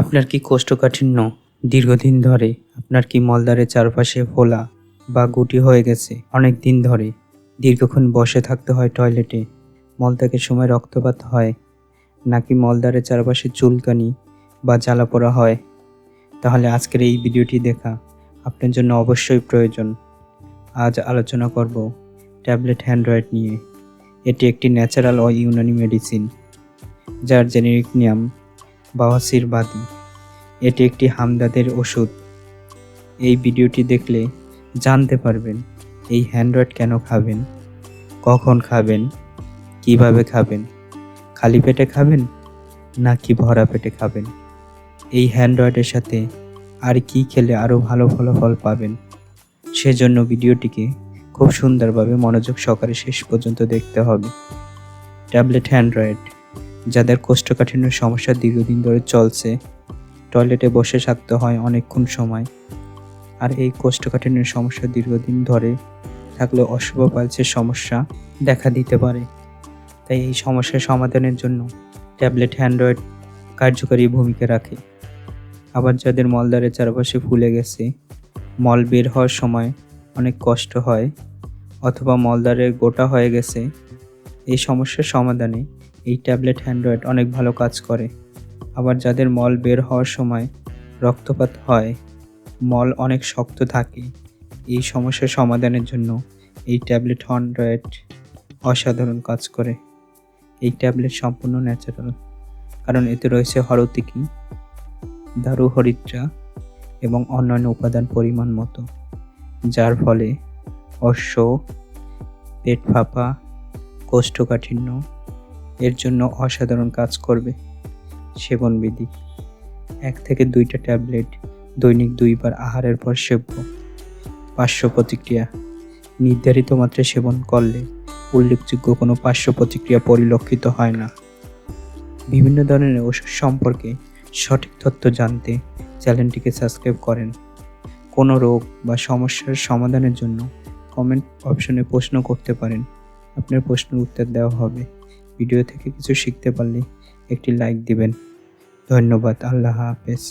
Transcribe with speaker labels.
Speaker 1: আপনার কি কোষ্ঠকাঠিন্য? দীর্ঘদিন ধরে আপনার কি মলদ্বারের চারপাশে ফোলা বা গুটি হয়ে গেছে? অনেক দিন ধরে দীর্ঘক্ষণ বসে থাকতে হয় টয়লেটে। মলত্যাগের সময় রক্তপাত হয়। নাকি মলদ্বারের চারপাশে চুলকানি বা জ্বালা পোড়া হয়? তাহলে আজকের এই ভিডিওটি দেখা আপনার জন্য অবশ্যই প্রয়োজন। আজ আলোচনা করব ট্যাবলেট হ্যান্ড্রয়েড নিয়ে। এটি একটি ন্যাচারাল ও ইউনানি মেডিসিন, যার জেনেরিক নাম বাওয়াসির বাদি। এটি একটি হামদাদের ওষুধ। এই ভিডিওটি দেখলে জানতে পারবেন এই হ্যান্ড্রয়েড কেন খাবেন, কখন খাবেন, কীভাবে খাবেন, খালি পেটে খাবেন নাকি ভরা পেটে খাবেন? এই হ্যান্ড্রয়েডের সাথে আর কি খেলে আরও ভালো ফলাফল পাবেন? সেজন্য ভিডিওটিকে খুব সুন্দরভাবে মনোযোগ সহকারে শেষ পর্যন্ত দেখতে হবে। ট্যাবলেট হ্যান্ড্রয়েড যাদের কোষ্ঠকাঠিন্য সমস্যা দীর্ঘদিন ধরে চলছে, টয়লেটে বসে থাকতে হয় অনেকক্ষণ সময়। আর এই কোষ্ঠকাঠিন্য সমস্যা দীর্ঘদিন ধরে থাকলে অশুভ পালসের সমস্যা দেখা দিতে পারে। তাই এই সমস্যার সমাধানের জন্য ট্যাবলেট হ্যান্ড্রয়েড কার্যকরী ভূমিকা রাখে। আবার যাদের মলদ্বারের চারপাশে ফুলে গেছে, মল বের হওয়ার সময় অনেক কষ্ট হয়, অথবা মলদ্বারে গোটা হয়ে গেছে, এই সমস্যার সমাধানে এই ট্যাবলেট হ্যান্ড্রয়েড অনেক ভালো কাজ করে। আবার যাদের মল বের হওয়ার সময় রক্তপাত হয়, মল অনেক শক্ত থাকে। এই সমস্যার সমাধানের জন্য এই ট্যাবলেট হ্যান্ড্রয়েড অসাধারণ কাজ করে। এই ট্যাবলেট সম্পূর্ণ ন্যাচারাল। কারণ এতে রয়েছে হরতিকি, দারু হরিদ্রা এবং অন্যান্য উপাদান পরিমাণ মতো। যার ফলে অশ্ব, পেট ফাঁপা, কোষ্ঠকাঠিন্য এর জন্য অসাধারণ কাজ করবে। সেবনবিধি এক থেকে দুইটা ট্যাবলেট দৈনিক দুইবার আহারের পর সেব্য পার্শ্ব প্রতিক্রিয়া। নির্ধারিত মাত্রায় সেবন করলে উল্লেখযোগ্য কোনো পার্শ্ব প্রতিক্রিয়া পরিলক্ষিত হয় না। বিভিন্ন ধরনের ওষুধ সম্পর্কে সঠিক তথ্য জানতে চ্যানেলটিকে সাবস্ক্রাইব করেন। কোনো রোগ বা সমস্যার সমাধানের জন্য কমেন্ট অপশনে প্রশ্ন করতে পারেন। আপনার প্রশ্নের উত্তর দেওয়া হবে। ভিডিও থেকে কিছু শিখতে পারলে একটি লাইক দিবেন। ধন্যবাদ আল্লাহ হাফেজ।